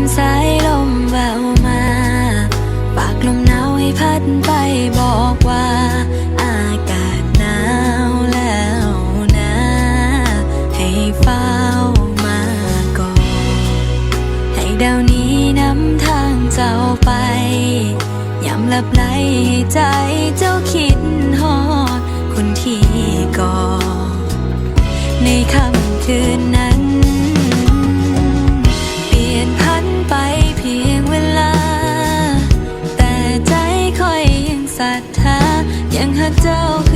มสายลมแววมาปากลมหนาวให้พัดไปบอกว่า อากาศหนาวแล้วนะ ให้เฝ้ามาก่อน ให้ดาวนี้นำทางเจ้าไปย้ำลับไหลใจเจ้าคิดหอดคนที่ก่อในค่ำคืน doubt